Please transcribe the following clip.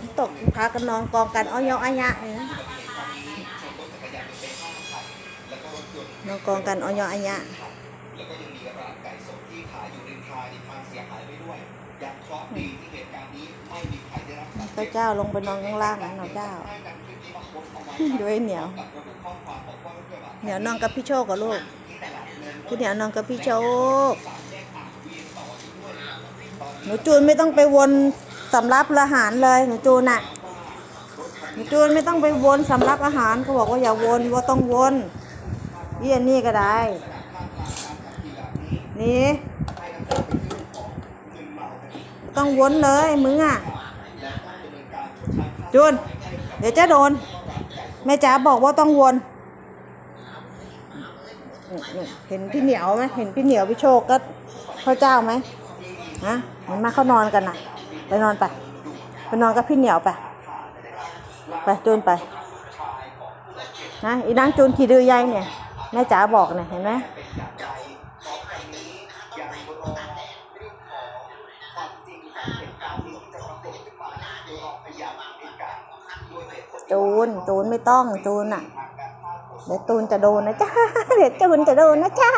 นตกพากันนอนกองกันอ้อยอ้อยะเนี่ยนอนกองกันอ้อยอ้อยะแล้วก็ยังมีร้านไก่สดที่ขายอยู่ริมทางอีกพังเสียหายไปด้วยยังเคราะห์ดีที่เหตุการณ์นี้ไม่มีใครได้รับบาดพระเจ้าลงไปนอนข้างล่างนะนอเจ้าด้วยเหนียวเหนียวนอนกับพี่โชคกับลูกพี่เหนียวนอนกับพี่โชคหนูจูนไม่ต้องไปวน สำรับอาหารเลยหนูจูนอะหนูจูนไม่ต้องไปวนสำรับอาหารเขาบอกว่าอย่าวนว่าต้องวนพี่อันนี่ก็ได้ นี่ต้องวนเลยมึงอะจูนเดี๋ยวจะโดนแม่จ๋าบอกว่าต้องวนเห็นพี่เหนียวไหมเห็นพี่เหนียวพี่โชคก็พระเจ้าไหมฮะเห็นมาเข้านอนกันน่ะ ไปนอนไป ไปนอนกับพี่เหนียวไป ไปจูนไป นะอีนางจูนขี่ดือยายเนี่ย แม่จ๋าบอกเนี่ยเห็นไหมจูน จูนไม่ต้อง จูนอะ เดี๋ยวตูนจะโดนนะจ๊ะ เดี๋ยวจูนจะโดนนะจ๊ะ